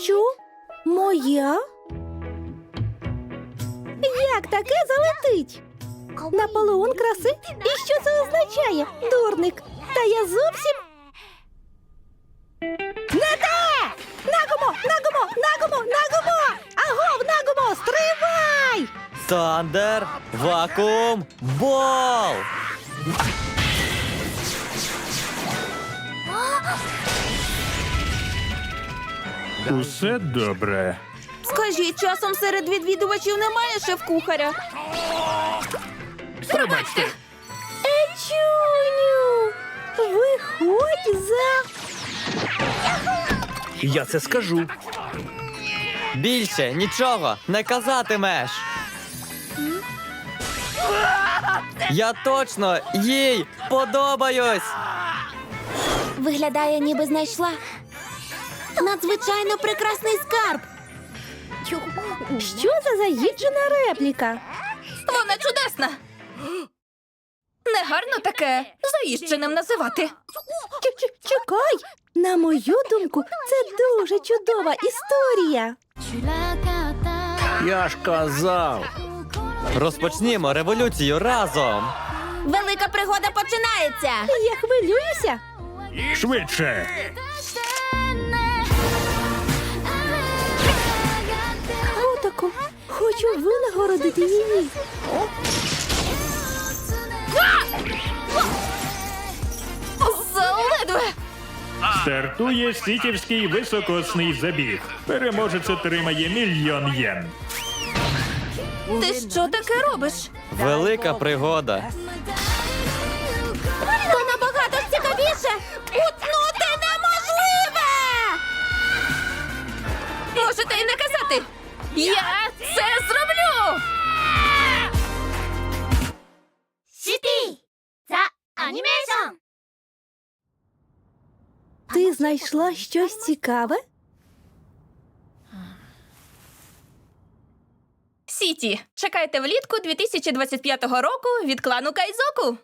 Що? Моя? Як таке залетить? Наполеон краси? І що це означає? Дурник. Та я зовсім. Не те! Нагомо! Нагомо! Нагомо! Нагомо! Агов, нагомо! Стривай! Тандер, вакуум, бол! Усе добре. Скажіть, часом серед відвідувачів немає шеф-кухаря. Пробачте. Ечуню! Виходь за. Я це скажу. Більше нічого не казатимеш. Я точно їй подобаюсь. Виглядає, ніби знайшла. Надзвичайно прекрасний скарб. Що за заїджена репліка? Вона чудесна. Негарно таке заїждженим називати. Ч- Чекай! На мою думку, це дуже чудова історія. Я ж казав. Розпочнімо революцію разом. Велика пригода починається. Я хвилююся. Швидше. Заледве. Стартує сітівський високосний забіг. Переможець отримає мільйон єн. Ти що таке робиш? Велика пригода. То набагато цікавіше. Утнути неможливе. Можете і не казати. Я це зроблю. Анімейшн! Ти знайшла щось цікаве? Сіті, чекайте влітку 2025 року від клану Кайзоку.